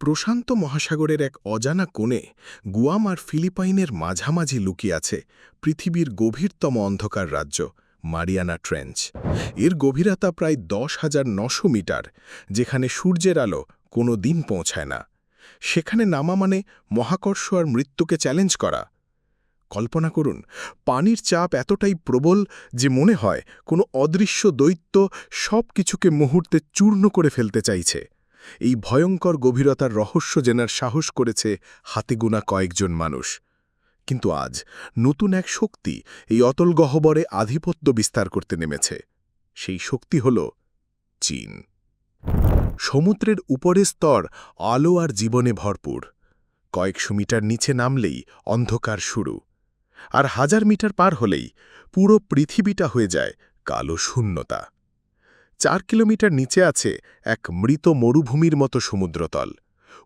প্রশান্ত মহাসাগরের এক অজানা কোণে গুয়াম আর ফিলিপাইনের মাঝামাঝি লুকিয়ে আছে পৃথিবীর গভীরতম অন্ধকার রাজ্য, মারিয়ানা ট্রেঞ্চ। এর গভীরতা প্রায় দশ হাজার নশো মিটার, যেখানে সূর্যের আলো কোনো দিন পৌঁছায় না। সেখানে নামা মানে মহাকর্ষ আর মৃত্যুকে চ্যালেঞ্জ করা। কল্পনা করুন, পানির চাপ এতটাই প্রবল যে মনে হয় কোনো অদৃশ্য দৈত্য সব কিছুকে মুহূর্তে চূর্ণ করে ফেলতে চাইছে। এই ভয়ঙ্কর গভীরতার রহস্য জেনার সাহস করেছে হাতে গোনা কয়েকজন মানুষ। কিন্তু আজ নতুন এক শক্তি এই অতল গহ্বরে আধিপত্য বিস্তার করতে নেমেছে। সেই শক্তি হল চীন। সমুদ্রের উপরের স্তর আলো আর জীবনে ভরপুর। কয়েকশো মিটার নিচে নামলেই অন্ধকার শুরু। আর হাজার মিটার পার হলেই পুরো পৃথিবীটা হয়ে যায় কালো শূন্যতা। চার কিলোমিটার নিচে আছে এক মৃত মরুভূমির মতো সমুদ্রতল।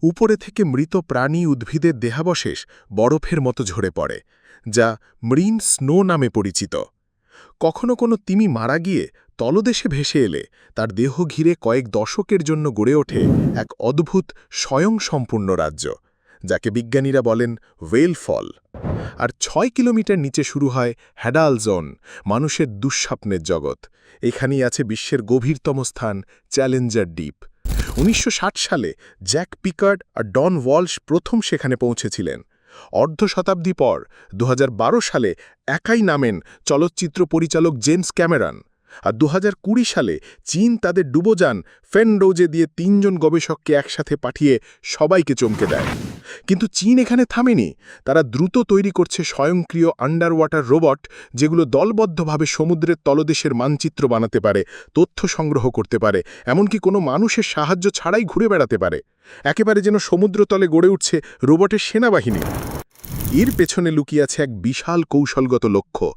উপরে থেকে মৃত প্রাণী উদ্ভিদের দেহাবশেষ বরফের মতো ঝরে পড়ে, যা মৃন স্নো নামে পরিচিত। কখনো কোনো তিমি মারা গিয়ে তলদেশে ভেসে এলে তার দেহ ঘিরে কয়েক দশকের জন্য গড়ে ওঠে এক অদ্ভুত স্বয়ংসম্পূর্ণ রাজ্য। যাকে বিজ্ঞানীরা বলেন ওয়েল ফল আর ছয় কিলোমিটার নিচে শুরু হয় হ্যাডাল জোন, মানুষের দুঃস্বপ্নের জগৎ। এখানেই আছে বিশ্বের গভীরতম স্থান, চ্যালেঞ্জার ডিপ উনিশশো ষাট সালে জ্যাক পিকার্ড আর ডন ওয়ালশ প্রথম সেখানে পৌঁছেছিলেন। অর্ধ শতাব্দী পর দু হাজার বারো সালে একাই নামেন চলচ্চিত্র পরিচালক জেমস ক্যামেরন। আর দু হাজার কুড়ি সালে চীন তাদের ডুবোযান ফেনডোজে দিয়ে তিনজন গবেষককে একসাথে পাঠিয়ে সবাইকে চমকে দেয়। কিন্তু চীন এখানে থামেনি। তারা দ্রুত তৈরি করছে স্বয়ংক্রিয় আন্ডার ওয়াটার রোবট যেগুলো দলবদ্ধভাবে সমুদ্রের তলদেশের মানচিত্র বানাতে পারে, তথ্য সংগ্রহ করতে পারে, এমনকি কোনো মানুষের সাহায্য ছাড়াই ঘুরে বেড়াতে পারে। একেবারে যেন সমুদ্রতলে গড়ে উঠছে রোবটের সেনাবাহিনী। এর পেছনে লুকিয়ে আছে এক বিশাল কৌশলগত লক্ষ্য।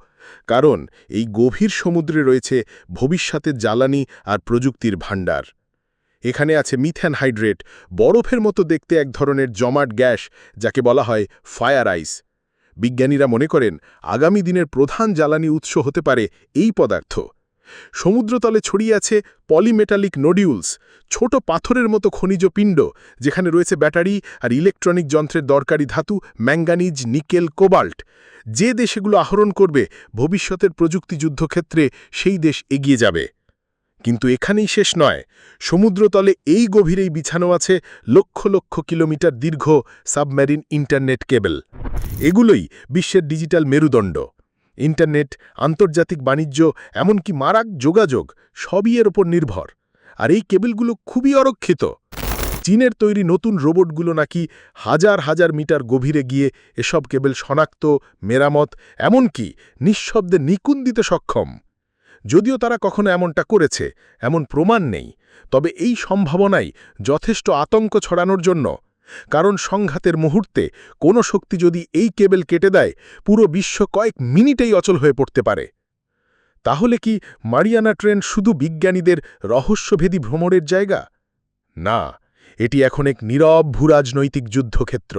কারণ, এই গভীর সমুদ্রে রয়েছে ভবিষ্যতের জ্বালানি আর প্রযুক্তির ভাণ্ডার। এখানে আছে মিথ্যান হাইড্রেট, বরফের মতো দেখতে এক ধরনের জমাট গ্যাস, যাকে বলা হয় ফায়ার আইস। বিজ্ঞানীরা মনে করেন, আগামী দিনের প্রধান জ্বালানি উৎস হতে পারে এই পদার্থ। সমুদ্রতলে ছড়িয়ে আছে পলিমেটালিক নোডিউলস, ছোট পাথরের মতো খনিজ পিণ্ড, যেখানে রয়েছে ব্যাটারি আর ইলেকট্রনিক যন্ত্রের দরকারি ধাতু, ম্যাঙ্গানিজ, নিকেল, কোবাল্ট। যে দেশ এগুলো আহরণ করবে, ভবিষ্যতের প্রযুক্তি যুদ্ধক্ষেত্রে সেই দেশ এগিয়ে যাবে। কিন্তু এখানেই শেষ নয়। সমুদ্রতলে এই গভীরেই বিছানো আছে লক্ষ লক্ষ কিলোমিটার দীর্ঘ সাবমেরিন ইন্টারনেট কেবল। এগুলোই বিশ্বের ডিজিটাল মেরুদণ্ড। ইন্টারনেট, আন্তর্জাতিক বাণিজ্য, এমনকি মারাক যোগাযোগ সবই এর ওপর নির্ভর। আর এই কেবলগুলো খুবই অরক্ষিত। চীনের তৈরি নতুন রোবটগুলো নাকি হাজার হাজার মিটার গভীরে গিয়ে এসব কেবল শনাক্ত, মেরামত, এমনকি নিঃশব্দে নিকুন দিতে সক্ষম। যদিও তারা কখনো এমনটা করেছে, এমন প্রমাণ নেই, তবে এই সম্ভাবনাই যথেষ্ট আতঙ্ক ছড়ানোর জন্য, কারণ সংঘাতের মুহূর্তে কোনো শক্তি যদি এই কেবল কেটে দেয়, পুরো বিশ্ব কয়েক মিনিটেই অচল হয়ে পড়তে পারে। তাহলে কি মারিয়ানা ট্রেন শুধু বিজ্ঞানীদের রহস্যভেদী ভ্রমণের জায়গা? না, এটি এখন এক নীরব ভূরাজনৈতিক যুদ্ধক্ষেত্র।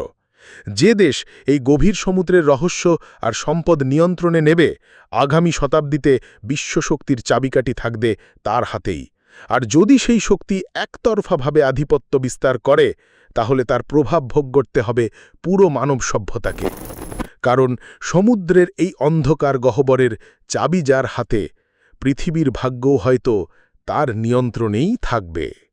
যে দেশ এই গভীর সমুদ্রের রহস্য আর সম্পদ নিয়ন্ত্রণে নেবে, আগামী শতাব্দীতে বিশ্বশক্তির চাবিকাঠি থাকবে তার হাতেই। আর যদি সেই শক্তি একতরফাভাবে আধিপত্য বিস্তার করে, তাহলে তার প্রভাব ভোগ করতে হবে পুরো মানব সভ্যতাকে। কারণ সমুদ্রের এই অন্ধকার গহ্বরের চাবি যার হাতে, পৃথিবীর ভাগ্যও হয়তো তার নিয়ন্ত্রণেই থাকবে।